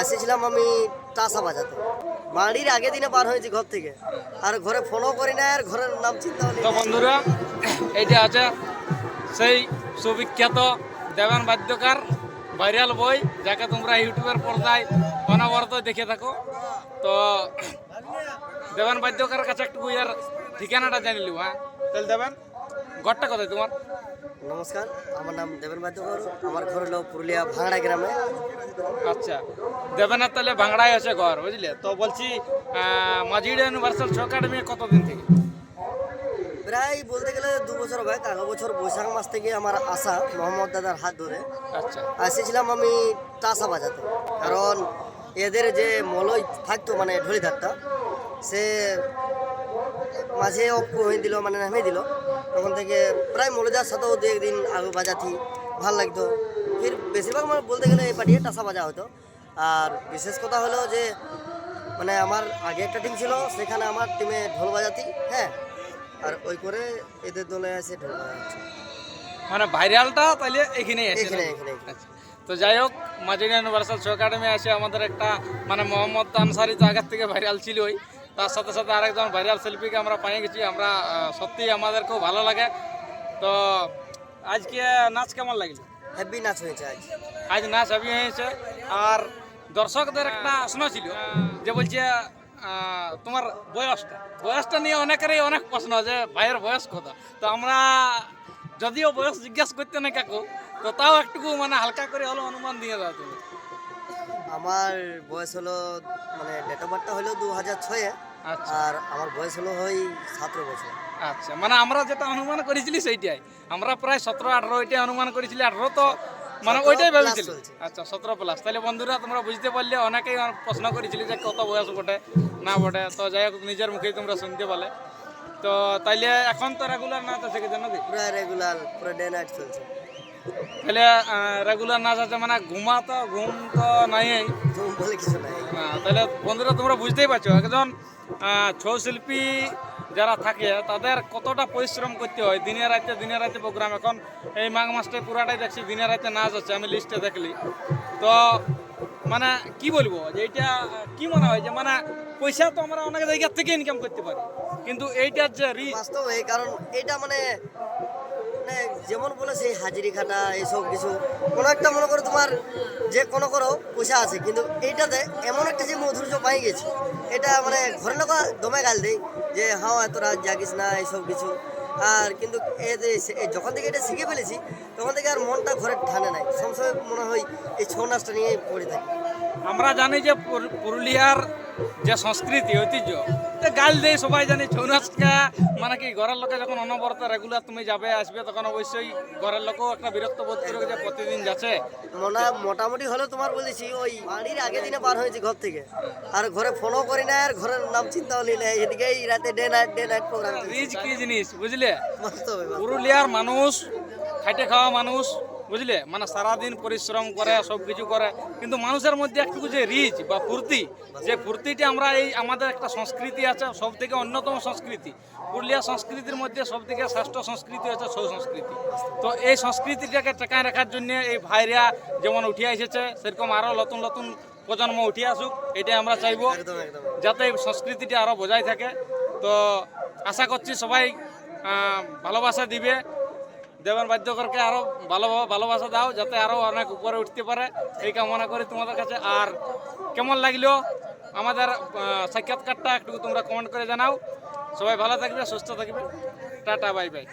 আসেছিলাম আমি টাসা বাজাতে। বাড়ির আগে দিনে বার হয়েছি ঘর থেকে। আর ঘরে ফলো করি না, আর ঘরের নাম চিন্তা তো বন্ধুরা এইটা আছে সেই সুবিখ্যাত দেবান বাদ্যকার ভাইরাল বই, যাকে তোমরা ইউটিউবের পর্দায় অনবরত দেখে থাকো। তো দেবান বাদ্যকার কাছে একটু ইয়ার ঠিকানাটা জানিলি হ্যাঁ? তাহলে দেবেন? ঘরটা কোথায় তোমার? নমস্কার আমার নাম দেবেন বাদ্যকর আমার ঘর হলো পুরুলিয়া ভাঙড়া গ্রামে। আচ্ছা দেবেনের তাহলে ভাঙড়ায় আছে ঘর বুঝলে? তো বলছি মাঝিড়া ইউনিভার্সাল শো একাডেমি কতদিন থেকে? প্রায় বলতে গেলে দু বছর হবে আগা বছর বৈশাখ মাস থেকে আমার আশা মোহাম্মদ দাদার হাত ধরে। আচ্ছা। আসেছিলাম আমি টাসা বাজাতে কারণ এদের যে মলই থাকতো মানে ঢলি থাকতো সে মাঝে অফ হয়ে দিল মানে নামিয়ে দিল। তখন থেকে প্রায় মলজার সাথেও দু একদিন আগে বাজাতি ভালো লাগতো। ফির বেশিরভাগ মানে বলতে গেলে এই পাটিয়ে টাসা বাজা হতো। আর বিশেষ কথা হলো যে মানে আমার আগে একটা টিম ছিল সেখানে আমার টিমে ঢোল বাজাতি হ্যাঁ। আর ওই করে এদের দলে আছে ঢোল বাজাচ্ছে মানে ভাইরালটা তাহলে এখানে এখানে এখানে। আচ্ছা। তো যাই হোক মাঝিনা ইউনিভার্সাল শো একাডেমি আছে আমাদের একটা মানে মোহাম্মদ আনসারি তো আগের থেকে ভাইরাল ছিলই। তার সাথে সাথে আরেকজন ভাইরাল শিল্পীকে আমরা পেয়ে গেছি। আমরা সত্যি আমাদেরকেও ভালো লাগে। তো আজকে নাচ কেমন লাগল? হেভি নাচ হয়েছে আজ। আজ নাচ আমি হয়েছে। আর দর্শকদের একটা প্রশ্ন ছিল যে বলছে তোমার বয়সটা? বয়সটা নিয়ে অনেকেরই অনেক প্রশ্ন যে ভাইয়ের বয়স কত? তো আমরা যদিও বয়স জিজ্ঞাসা করতে না কাকু তো তাও একটুকু মানে হালকা করে হলো অনুমান দিয়ে দাও তুমি। আমার বয়স হলো মানে ডেট অফ বার্থটা হলো দু হাজার ছয়ে আচ্ছা। আর আমার বয়স হলো ওই সতেরো বছর। আচ্ছা মানে আমরা যেটা অনুমান করেছিলি সেইটাই। আমরা প্রায় সতেরো আঠারো ওইটাই অনুমান করেছিলি আঠারো তো মানে ওইটাই ভেবেছিলি। আচ্ছা সতেরো প্লাস তাহলে বন্ধুরা তোমরা বুঝতে পারলে অনেকেই প্রশ্ন করেছিলি যে কত বয়স বটে না বটে। তো যাই হোক নিজের মুখেই তোমরা শুনতে পারলে তো তাইলে এখন তো রেগুলার নাচ আছে কি জানো কি পুরো রেগুলার পুরো ডে নাইট চলছে। তাহলে রেগুলার নাচ আছে মানে ঘুমা তো ঘুম তো নাই ঘুম বলে কিছু নাই। তাহলে বন্ধুরা তোমরা বুঝতেই পারছ একজন ছৌ শিল্পী যারা থাকে তাদের কতটা পরিশ্রম করতে হয়? দিনে রাতে দিনে রাতে প্রোগ্রাম এখন এই মাঘ মাসটাই পুরাটাই দেখছি দিনে রাতে নাচ হচ্ছে আমি লিস্টে দেখলি। তো মানে কি বলব যে এইটা কি মনে হয় যে মানে পয়সা তো আমরা অনেক জায়গা থেকে ইনকাম করতে পারি। কিন্তু এইটার যে রিচ বাস্তব এই কারণ এটা মানে মানে যেমন বলে সেই হাজিরি খাটা এইসব কিছু, কোনো একটা মনে করো তোমার যে কোনো করো, পয়সা আছে, কিন্তু এইটাতে এমন একটা যে মধুর্য পাই গেছি, এটা মানে ঘরের লোক দমে গাল দেয় যে হ্যাঁ এত রাত জাগিস না এইসব কিছু। আর কিন্তু যখন থেকে এটা শিখে ফেলেছি, তখন থেকে আর মনটা ঘরে ঠানে নাই। সবসময় মনে হয় এই ছৌ নাচটা নিয়েই পড়ে থাকি। আমরা জানি যে পুরুলিয়ার যে সংস্কৃতি ঐতিহ্য। তো গাল দেয় সবাই জানি ছৌ নাচটা মানে কি ঘরের লোকে যখন অনবরত রেগুলার তুমি যাবে আসবে তখন অবশ্যই ঘরের লোকও একটা বিরক্ত বোধ করবে যে প্রতিদিন যাচ্ছে। মোটা মোটামুটি হলো তোমার বলেছি ওই বাড়ির আগে দিনে বার হয়েছি ঘর থেকে। আর ঘরে ফলো করি না আর ঘরের নাম চিন্তাও নেই না এদিকেই রাতে day night day night programme reach কি জিনিস বুঝলে। পুরুলিয়ার মানুষ খাইটে খাওয়া মানুষ বুঝলে? মানে সারাদিন পরিশ্রম করে সব কিছু করে। কিন্তু মানুষের মধ্যে একটু যে রিচ বা ফুর্তি যে ফুর্তিটা আমরা এই আমাদের একটা সংস্কৃতি আছে সব থেকে অন্যতম সংস্কৃতি। পুরুলিয়া সংস্কৃতির মধ্যে সব থেকে শ্রেষ্ঠ সংস্কৃতি হচ্ছে ছৌ সংস্কৃতি। তো এই সংস্কৃতিটাকে টেকায় রাখার জন্য এই ভাইরা যেমন উঠিয়ে এসেছে সেরকম আরও নতুন নতুন প্রজন্ম উঠিয়ে আসুক এটাই আমরা চাইব। যাতে এই সংস্কৃতিটা আরও বজায় থাকে। তো আশা করছি সবাই ভালোবাসা দিবে। দেবেন বাদ্যকরকে আরও ভালো ভালোবাসা দাও, যাতে আরও অনেক উপরে উঠতে পারে। এই কামনা করি তোমাদের কাছে। আর কেমন লাগল আমাদের সাক্ষাৎকারটা একটু তোমরা কমেন্ট করে জানাও। সবাই ভালো থাকবে, সুস্থ থাকবে। Tata bye bye